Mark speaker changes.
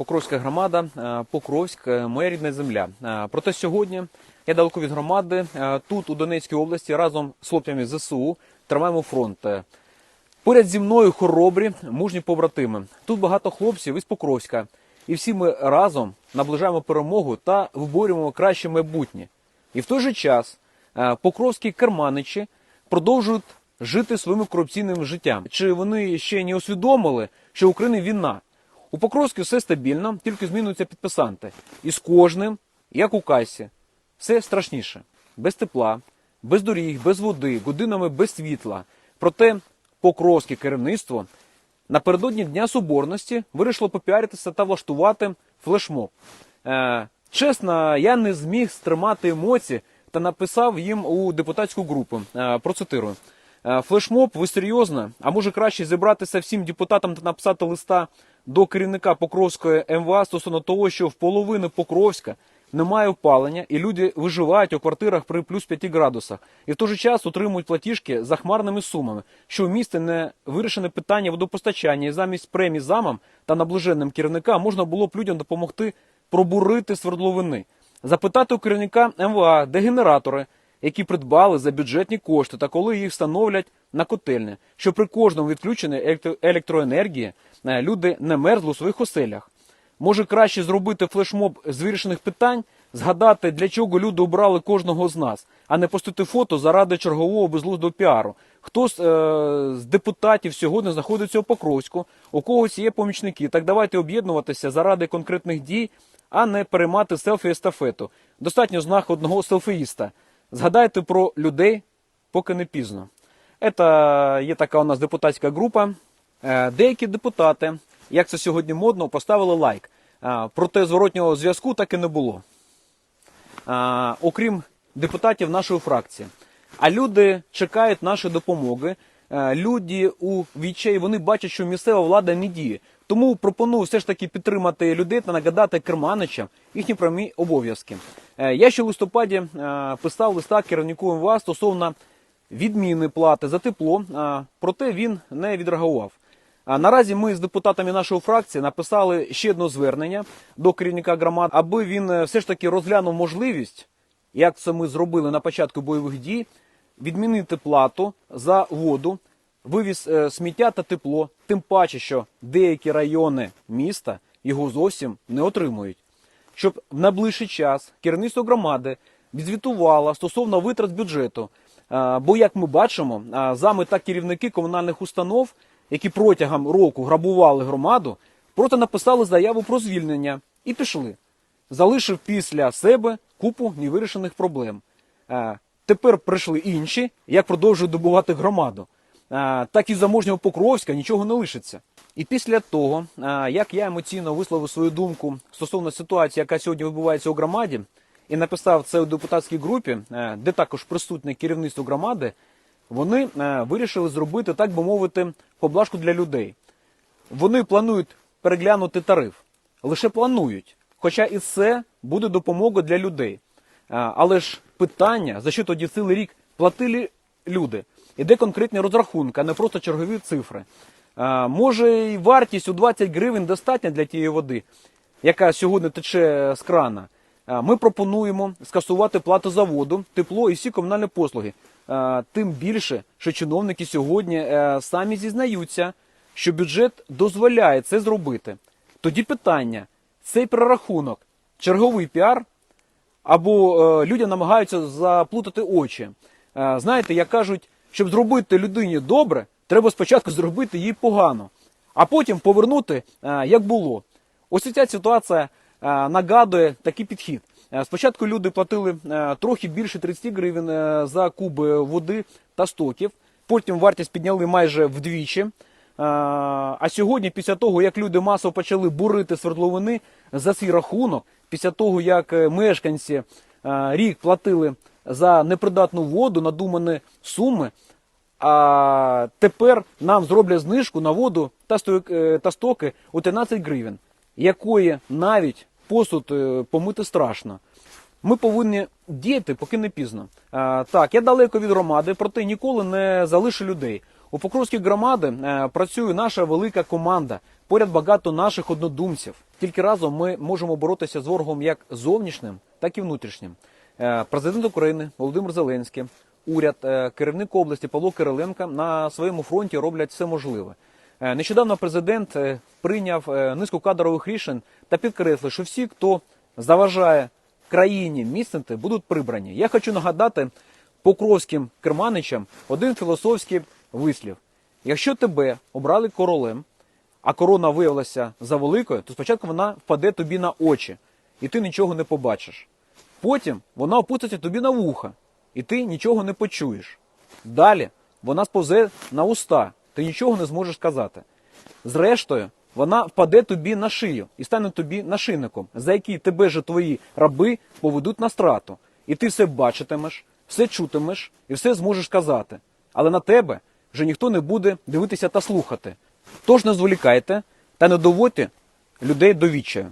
Speaker 1: Покровська громада, е, Покровськ, е, моя рідна земля. Е, Проте сьогодні я далеко від громади. Тут, у Донецькій області, разом з хлопцями ЗСУ тримаємо фронт. Поряд зі мною хоробрі, мужні побратими. Тут багато хлопців із Покровська. І всі ми разом наближаємо перемогу та виборюємо краще майбутнє. І в той же час покровські керманичі продовжують жити своїм корупційним життям. Чи вони ще не усвідомили, що в Україні війна? У Покровську все стабільно, тільки змінюються підписанти. І з кожним, як у касі, все страшніше. Без тепла, без доріг, без води, годинами без світла. Проте покровське керівництво напередодні Дня Соборності вирішило попіаритися та влаштувати флешмоб. Е, чесно, я не зміг стримати емоції та написав їм у депутатську групу. Е, процитирую. Е, Флешмоб, ви серйозно? А може краще зібратися всім депутатам та написати листа до керівника Покровської МВА стосовно того, що в половини Покровська немає опалення, і люди виживають у квартирах при плюс 5 градусах, і в той же час отримують платіжки за хмарними сумами, що в місті не вирішене питання водопостачання, і замість премій замам та наближенним керівника можна було б людям допомогти пробурити свердловини, запитати у керівника МВА, де генератори, які придбали за бюджетні кошти, та коли їх встановлять на котельні, що при кожному відключенні електро- електроенергії е, люди не мерзли у своїх оселях. Може краще зробити флешмоб з вирішених питань, згадати, для чого люди обрали кожного з нас, а не постити фото заради чергового безглуздого піару. Хто з, е, з депутатів сьогодні знаходиться у Покровську, у когось є помічники. Так давайте об'єднуватися заради конкретних дій, а не переймати селфі-естафету. Достатньо знак одного селфіїста. Згадайте про людей, поки не пізно. Це є така у нас депутатська група. Е, Деякі депутати, як це сьогодні модно, поставили лайк. Е, Проте зворотнього зв'язку так і не було. Е, Окрім депутатів нашої фракції. А люди чекають нашої допомоги. Люди у відчаї вони бачать, що місцева влада не діє. Тому пропоную все ж таки підтримати людей та нагадати керманичам їхні прямі обов'язки. Е, Я ще в листопаді е, писав листа керівнику МВА стосовно відміни плати за тепло, проте він не відреагував. Наразі ми з депутатами нашої фракції написали ще одне звернення до керівника громад, аби він е, все ж таки розглянув можливість, як це ми зробили на початку бойових дій, відмінити плату за воду, вивіз е, сміття та тепло, тим паче, що деякі райони міста його зовсім не отримують щоб в найближчий час керівництво громади відзвітувало стосовно витрат бюджету. Бо, як ми бачимо, зами та керівники комунальних установ, які протягом року грабували громаду, просто написали заяву про звільнення і пішли, залишив після себе купу невирішених проблем. Тепер прийшли інші, як продовжують добувати громаду. Так і заможнього Покровська нічого не лишиться. І після того, як я емоційно висловив свою думку стосовно ситуації, яка сьогодні відбувається у громаді, і написав це у депутатській групі, е, де також присутне керівництво громади, вони е, вирішили зробити, так би мовити, поблажку для людей. Вони планують переглянути тариф. Лише планують. Хоча і це буде допомога для людей. Але ж питання, за що тоді цілий рік платили люди? І де конкретні розрахунки, а не просто чергові цифри. Може і вартість у 20 гривень достатня для тієї води, яка сьогодні тече з крана. Ми пропонуємо скасувати плату за воду, тепло і всі комунальні послуги. Тим більше, що чиновники сьогодні е, самі зізнаються, що бюджет дозволяє це зробити. Тоді питання: цей прорахунок, черговий піар, або е, людям намагаються заплутати очі. Знаєте, як кажуть, щоб зробити людині добре, треба спочатку зробити їй погано, а потім повернути, е, як було. Ось ця ситуація е, нагадує такий підхід. Е, Спочатку люди платили трохи більше 30 гривень за куб води та стоків. Потім вартість підняли майже вдвічі. А сьогодні, після того, як люди масово почали бурити свердловини за свій рахунок, після того, як мешканці рік платили за непридатну воду, надумані суми, а тепер нам зроблять знижку на воду та е, стоки у 13 гривень, якої навіть посуд е, помити страшно. Ми повинні діяти, поки не пізно. А, так, я далеко від громади, проте ніколи не залишу людей. У Покровській громади е, працює наша велика команда поряд багато наших однодумців. Тільки разом ми можемо боротися з ворогом як зовнішнім, так і внутрішнім. Президент України Володимир Зеленський, уряд, е, керівник області Павло Кириленко на своєму фронті роблять все можливе. Е, Нещодавно президент е, прийняв низку кадрових рішень та підкреслив, що всі, хто заважає країні міцнити, будуть прибрані. Я хочу нагадати покровським керманичам один філософський вислів: якщо тебе обрали королем, а корона виявилася за великою, то спочатку вона впаде тобі на очі, і ти нічого не побачиш. Потім вона опуститься тобі на вуха, і ти нічого не почуєш. Далі вона сповзе на уста, ти нічого не зможеш сказати. Зрештою, вона впаде тобі на шию і стане тобі нашийником, за який тебе же твої раби поведуть на страту. І ти все бачитимеш, все чутимеш і все зможеш казати. Але на тебе вже ніхто не буде дивитися та слухати. Тож не зволікайте та не доводьте людей до відчаю.